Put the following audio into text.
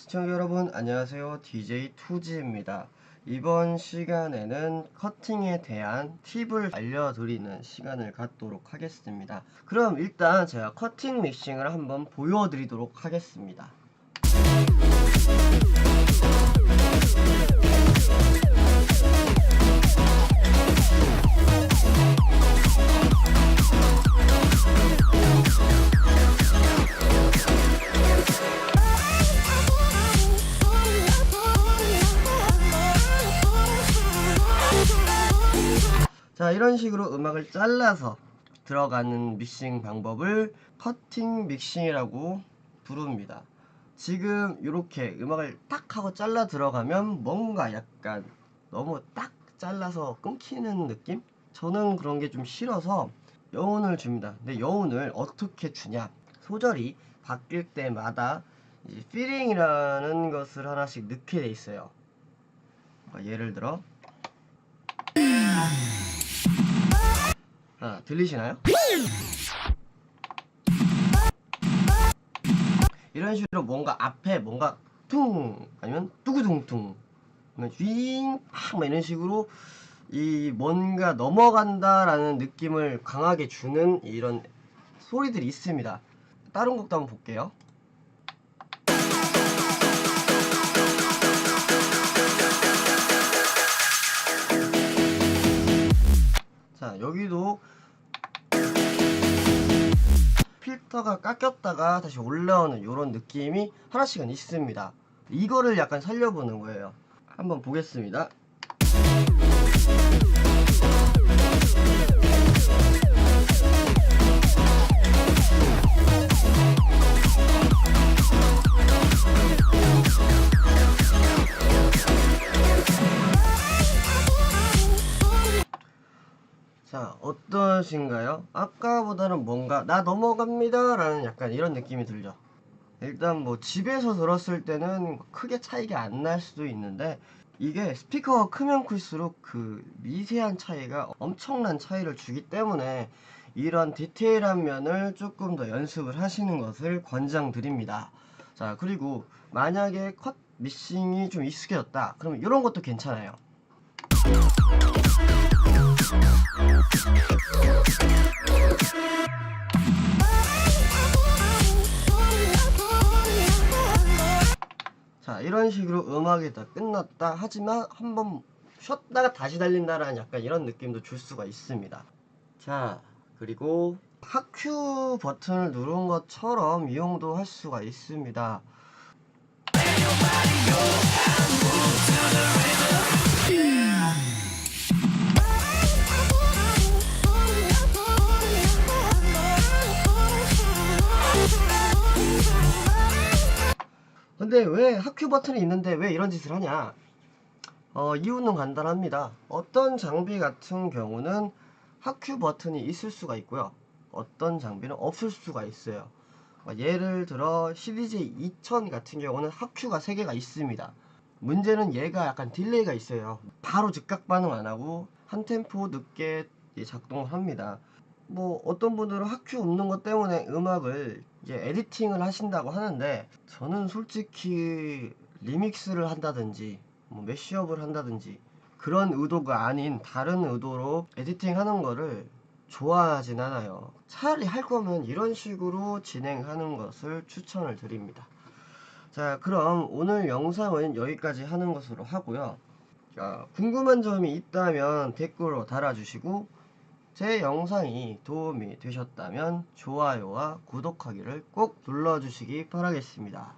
시청자 여러분 안녕하세요. DJ 투지입니다. 이번 시간에는 커팅에 대한 팁을 알려드리는 시간을 갖도록 하겠습니다. 그럼 일단 제가 커팅 믹싱을 한번 보여드리도록 하겠습니다 자 이런 식으로 음악을 잘라서 들어가는 믹싱 방법을 커팅 믹싱이라고 부릅니다. 지금 이렇게 음악을 딱 하고 잘라 들어가면 뭔가 약간 너무 딱 잘라서 끊기는 느낌? 저는 그런 게 좀 싫어서 여운을 줍니다. 근데 여운을 어떻게 주냐? 소절이 바뀔 때마다 이제 필링이라는 것을 하나씩 넣게 돼 있어요. 어, 예를 들어 아, 들리시나요? 이런 식으로 뭔가 앞에 뭔가 퉁 아니면 뚜구둥퉁 아니면 윙팍 이런 식으로 이 뭔가 넘어간다라는 느낌을 강하게 주는 이런 소리들이 있습니다. 다른 곡도 한번 볼게요. 필터가 깎였다가 다시 올라오는 이런 느낌이 하나씩은 있습니다. 이거를 약간 살려보는 거예요. 한번 보겠습니다 어떠신가요? 아까보다는 뭔가 나 넘어갑니다 라는 약간 이런 느낌이 들죠. 일단 뭐 집에서 들었을 때는 크게 차이가 안 날 수도 있는데 이게 스피커가 크면 클수록 그 미세한 차이가 엄청난 차이를 주기 때문에 이런 디테일한 면을 조금 더 연습을 하시는 것을 권장드립니다. 자 그리고 만약에 컷 미싱이 좀 익숙해졌다. 그러면 이런 것도 괜찮아요 자 이런 식으로 음악이 다 끝났다. 하지만 한번 쉬었다가 다시 달린다라는 약간 이런 느낌도 줄 수가 있습니다. 자 그리고 하큐 버튼을 누른 것처럼 이용도 할 수가 있습니다 근데 왜 하큐 버튼이 있는데 왜 이런 짓을 하냐? 어, 이유는 간단합니다. 어떤 장비 같은 경우는 하큐 버튼이 있을 수가 있고요. 어떤 장비는 없을 수가 있어요. 어, 예를 들어 CDJ 2000 같은 경우는 하큐가 3개가 있습니다. 문제는 얘가 약간 딜레이가 있어요. 바로 즉각 반응 안하고 한 템포 늦게 작동을 합니다. 뭐 어떤 분들은 하큐 없는 것 때문에 음악을 이제 에디팅을 하신다고 하는데 저는 솔직히 리믹스를 한다든지 뭐 매시업을 한다든지 그런 의도가 아닌 다른 의도로 에디팅 하는 거를 좋아하진 않아요. 차라리 할 거면 이런 식으로 진행하는 것을 추천을 드립니다. 자 그럼 오늘 영상은 여기까지 하는 것으로 하고요. 자, 궁금한 점이 있다면 댓글로 달아주시고 제 영상이 도움이 되셨다면 좋아요와 구독하기를 꼭 눌러주시기 바라겠습니다.